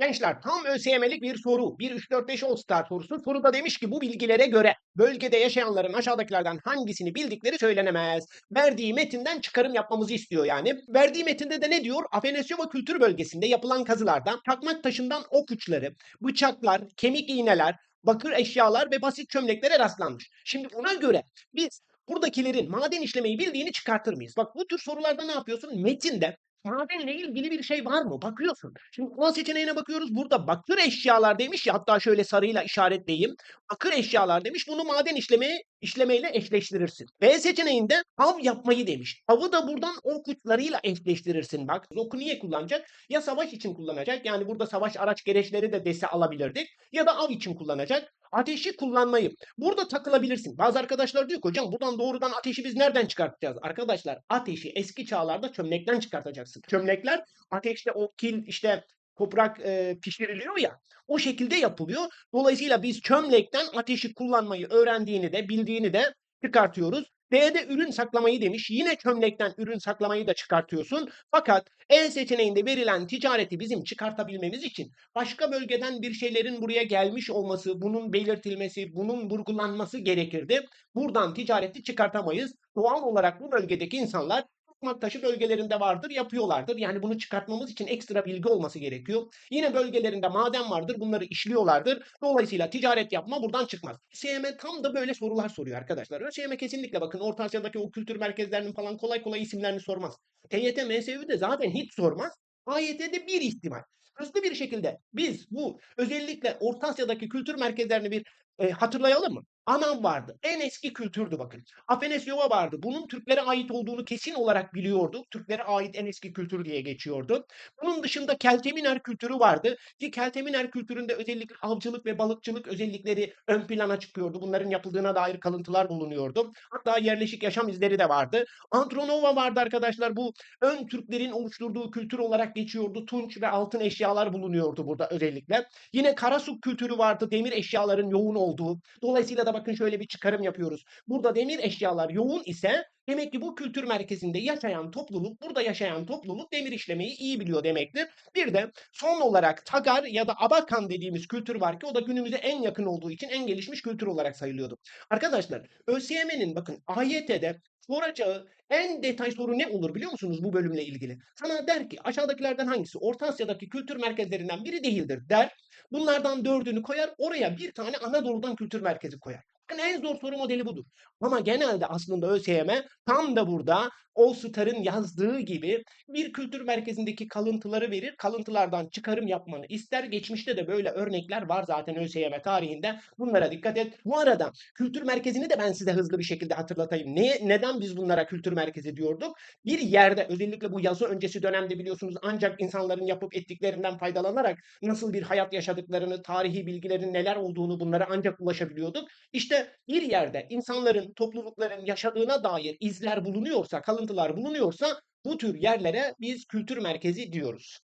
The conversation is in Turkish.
Gençler tam ÖSYM'lik bir soru. Bir 3-4-5 All Star sorusu. Soruda demiş ki bu bilgilere göre bölgede yaşayanların aşağıdakilerden hangisini bildikleri söylenemez. Verdiği metinden çıkarım yapmamızı istiyor yani. Verdiği metinde de ne diyor? Afenesya ve kültür bölgesinde yapılan kazılardan çakmak taşından ok uçları, bıçaklar, kemik iğneler, bakır eşyalar ve basit çömleklere rastlanmış. Şimdi buna göre biz buradakilerin maden işlemeyi bildiğini çıkartır mıyız? Bak bu tür sorularda ne yapıyorsun? Metinde madenle ilgili bir şey var mı? Bakıyorsun. Şimdi A seçeneğine bakıyoruz. Burada bakır eşyalar demiş ya hatta şöyle sarıyla işaretleyeyim. Bakır eşyalar demiş. Bunu maden işlemeye işlemeyle eşleştirirsin. B seçeneğinde av yapmayı demiş. Avı da buradan ok uçlarıyla eşleştirirsin. Bak oku niye kullanacak? Ya savaş için kullanacak. Yani burada savaş araç gereçleri de dese alabilirdik. Ya da av için kullanacak. Ateşi kullanmayı. Burada takılabilirsin. Bazı arkadaşlar diyor ki hocam buradan doğrudan ateşi biz nereden çıkartacağız? Arkadaşlar ateşi eski çağlarda çömlekten çıkartacaksın. Çömlekler ateşte o kil işte toprak e, pişiriliyor ya o şekilde yapılıyor. Dolayısıyla biz çömlekten ateşi kullanmayı öğrendiğini de bildiğini de çıkartıyoruz. D'de ürün saklamayı demiş. Yine çömlekten ürün saklamayı da çıkartıyorsun. Fakat E seçeneğinde verilen ticareti bizim çıkartabilmemiz için başka bölgeden bir şeylerin buraya gelmiş olması, bunun belirtilmesi, bunun vurgulanması gerekirdi. Buradan ticareti çıkartamayız. Doğal olarak bu bölgedeki insanlar çakmak taşı bölgelerinde vardır, yapıyorlardır. Yani bunu çıkartmamız için ekstra bilgi olması gerekiyor. Yine bölgelerinde maden vardır, bunları işliyorlardır. Dolayısıyla ticaret yapma buradan çıkmaz. ÖSYM tam da böyle sorular soruyor arkadaşlar. ÖSYM kesinlikle bakın Orta Asya'daki o kültür merkezlerinin falan kolay kolay isimlerini sormaz. TYT, MSÜ de zaten hiç sormaz. AYT'de bir ihtimal. Hızlı bir şekilde biz bu özellikle Orta Asya'daki kültür merkezlerini bir e, hatırlayalım mı? Anan vardı. En eski kültürdü bakın. Afenesyova vardı. Bunun Türklere ait olduğunu kesin olarak biliyorduk. Türklere ait en eski kültür diye geçiyordu. Bunun dışında Kelteminer kültürü vardı. Ki Kelteminer kültüründe özellikle avcılık ve balıkçılık özellikleri ön plana çıkıyordu. Bunların yapıldığına dair kalıntılar bulunuyordu. Hatta yerleşik yaşam izleri de vardı. Antronova vardı arkadaşlar. Bu ön Türklerin oluşturduğu kültür olarak geçiyordu. Tunç ve altın eşyalar bulunuyordu burada özellikle. Yine Karasuk kültürü vardı. Demir eşyaların yoğun olduğu. Dolayısıyla da bakın şöyle bir çıkarım yapıyoruz. Burada demir eşyalar yoğun ise demek ki bu kültür merkezinde yaşayan topluluk, burada yaşayan topluluk demir işlemeyi iyi biliyor demektir. Bir de son olarak Tagar ya da Abakan dediğimiz kültür var ki o da günümüze en yakın olduğu için en gelişmiş kültür olarak sayılıyordu. Arkadaşlar ÖSYM'nin bakın AYT'de soracağı en detay soru ne olur biliyor musunuz bu bölümle ilgili? Sana der ki aşağıdakilerden hangisi Orta Asya'daki kültür merkezlerinden biri değildir der. Bunlardan dördünü koyar oraya bir tane Anadolu'dan kültür merkezi koyar. Bakın en zor soru modeli budur. Ama genelde aslında ÖSYM tam da burada All Star'ın yazdığı gibi bir kültür merkezindeki kalıntıları verir. Kalıntılardan çıkarım yapmanı ister. Geçmişte de böyle örnekler var zaten ÖSYM tarihinde. Bunlara dikkat et. Bu arada kültür merkezini de ben size hızlı bir şekilde hatırlatayım. Ne, neden biz bunlara kültür merkezi diyorduk? Bir yerde özellikle bu yazı öncesi dönemde biliyorsunuz ancak insanların yapıp ettiklerinden faydalanarak nasıl bir hayat yaşadıklarını, tarihi bilgilerin neler olduğunu bunlara ancak ulaşabiliyorduk. İşte bir yerde insanların, toplulukların yaşadığına dair izler bulunuyorsa, kalıntılar bulunuyorsa bu tür yerlere biz kültür merkezi diyoruz.